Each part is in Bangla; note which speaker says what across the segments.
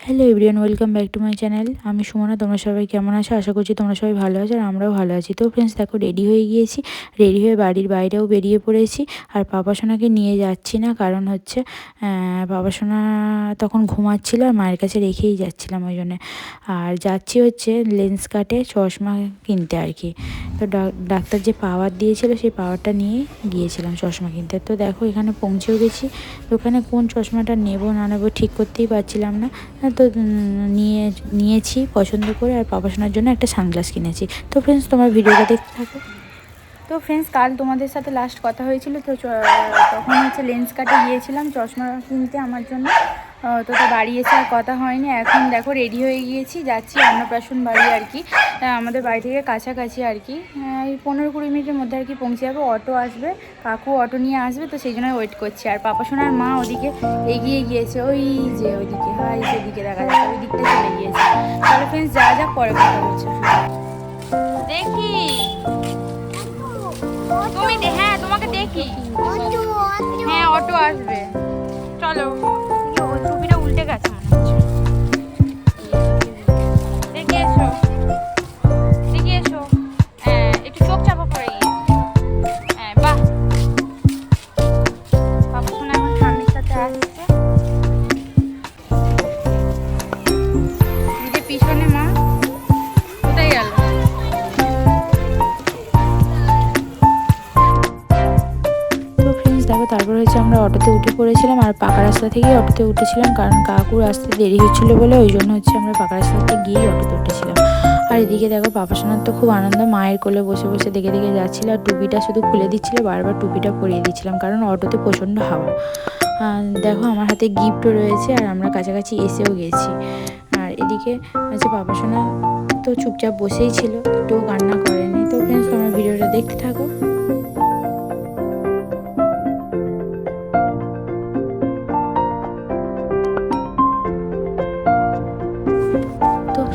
Speaker 1: Hello everyone welcome back to my channel আমি সুমনা, তোমরা সবাই কেমন আছো? আশা করছি তোমরা সবাই ভালো আছো আর আমরাও ভালো আছি। তো ফ্রেন্ডস দেখো রেডি হয়ে গিয়েছি। রেডি হয়ে বাড়ির বাইরেও বেরিয়ে পড়েছি। আর পাপা সোনাকে নিয়ে যাচ্ছি না, কারণ হচ্ছে পাপা সোনা তখন ঘুমাচ্ছিল আর মায়ের কাছে রেখেই যাচ্ছিলাম ওই জন্যে। আর যাচ্ছি হচ্ছে লেন্স কাটে চশমা কিনতে আর কি। তো ডাক- ডাক্তার যে পাওয়ার দিয়েছিল, সেই পাওয়ারটা নিয়ে গিয়েছিলাম চশমা কিনতে। তো দেখো, এখানে পৌঁছেও গেছি। ওখানে কোন চশমাটা নেব, না নেব ঠিক করতেই পারছিলাম না। তো নিয়ে, নিয়েছি পছন্দ করে আর পড়াশোনার জন্য একটা সানগ্লাস কিনেছি। তো ফ্রেন্ডস তোমার ভিডিওটা দেখতে থাকো। তো ফ্রেন্ডস কাল তোমাদের সাথে লাস্ট কথা হয়েছিল, তো তখন হচ্ছে লেন্স কাটে গিয়েছিলাম, চশমা কিনতে আমার জন্য। তো তো বাড়ি এসে আর কথা হয়নি। এখন দেখো রেডি হয়ে গিয়েছি যাচ্ছি অন্নপ্রাশন বাড়ি আর কি। আমাদের বাড়ি থেকে কাছাকাছি আর কি। এই পনেরো কুড়ি মিনিটের মধ্যে আর কি পৌঁছে যাব। অটো আসবে কাকু অটো নিয়ে আসবে তো সেই জন্য ওয়েট করছি। আর পাপা সোনার মা ওদিকে এগিয়ে গিয়েছে। ওই যে ওইদিকে হাই সেদিকে দেখা যাচ্ছে ওই দিকটা চলে গিয়েছে। তাহলে ফ্রেন্ডস যা যা পরে কথা হচ্ছে দেখি। তুমি হ্যাঁ তোমাকে দেখি। হ্যাঁ অটো আসবে। চলো। হচ্ছে আমরা অটোতে উঠে পড়েছিলাম আর পাকা রাস্তা থেকেই অটোতে উঠেছিলাম কারণ কাকুর আসতে দেরি হচ্ছিল বলে ওই জন্য হচ্ছে আমরা পাকা রাস্তাতে গিয়েই অটোতে উঠেছিলাম। আর এদিকে দেখো পাপা সোনার তো খুব আনন্দ, মায়ের কোলে বসে বসে দেখে দেখে যাচ্ছিল আর টুপিটা শুধু খুলে দিচ্ছিল, বারবার টুপিটা পরিয়ে দিচ্ছিলাম কারণ অটোতে প্রচণ্ড হাওয়া। দেখো আমার হাতে গিফটও রয়েছে আর আমরা কাছাকাছি এসেও গেছি। আর এদিকে হচ্ছে পাপা সোনা তো চুপচাপ বসেই ছিল একটুও কান্না করেনি। তো ফ্রেন্ডস তোমরা ভিডিওটা দেখতে থাকো।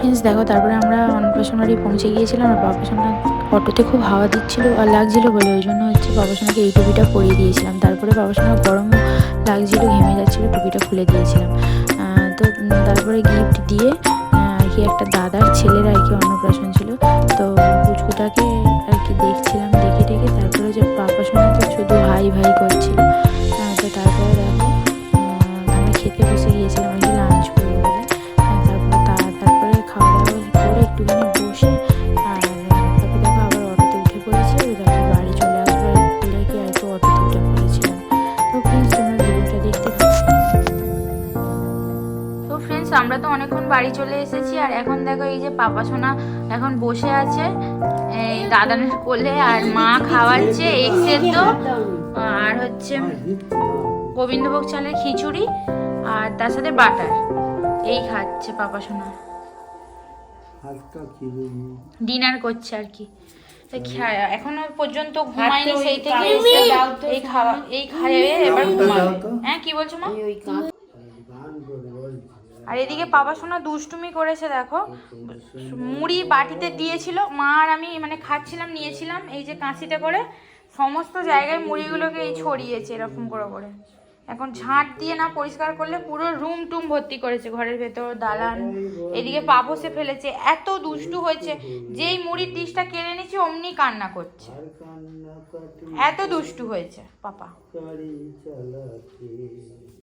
Speaker 1: ফ্রেন্ডস দেখো, তারপরে আমরা অন্নপ্রাশন বাড়ি পৌঁছে গিয়েছিলাম আর বাবা সোনা অটোতে খুব হাওয়া দিচ্ছিল আর লাগছিল বলে। ওই জন্য হচ্ছে বাবা সোনাকে এই টুপিটা পরিয়ে দিয়েছিলাম। তারপরে বাবা সোনা গরম লাগছিল, ঘেমে যাচ্ছিল, টুপিটা খুলে দিয়েছিলাম। তো তারপরে গিফট দিয়ে আর কি একটা দাদার ছেলের আর কি অন্নপ্রাশন ছিল। তো পুচকুটাকে আর কি দেখছিলাম, দেখে দেখে তারপরে যে পাপা সোনা তো শুধু ভাই ভাই করছিল তো তারপরে দেখো আমরা খেতে বসে গিয়েছিলাম আমরা তো অনেকক্ষণ বাড়ি চলে এসেছি আর এখন দেখো এই যে পাপা সোনা এখন বসে আছে এই দাদানের কোলে আর মা খাওয়াচ্ছে এগ সেদ্ধ আর হচ্ছে গোবিন্দভোগ চালের খিচুড়ি আর তার সাথে বাটার। এই খাচ্ছে পাপা সোনা। ডিনার করছে আর কি। এখনও পর্যন্ত ঘুমায়নি সেই থেকে এই খাওয়া এই খাইয়ে এবার ঘুমাবে। হ্যাঁ কি বলছো মা
Speaker 2: ওই কাঁচ
Speaker 3: গান করে বলছি।
Speaker 1: আর এদিকে বাবা সোনা দুষ্টুমি করেছে, দেখো। মুড়ি বাটিতে দিয়েছিল। মা আর আমি মানে খাচ্ছিলাম, নিয়েছিলাম, এই যে কাঁচিতে করে। সমস্ত জায়গায় মুড়িগুলোকে এই ছড়িয়েছে, এরকম করে করে। এখন ঝাঁট দিয়ে না পরিষ্কার করলে পুরো রুম টুম ভর্তি করেছে ঘরের ভেতর, দালান। এদিকে পাপসে ফেলেছে, এত দুষ্টু হয়েছে। যেই মুড়ির ডিশটা কেড়ে নিচ্ছে অমনি কান্না করছে। এত দুষ্টু হয়েছে পাপা।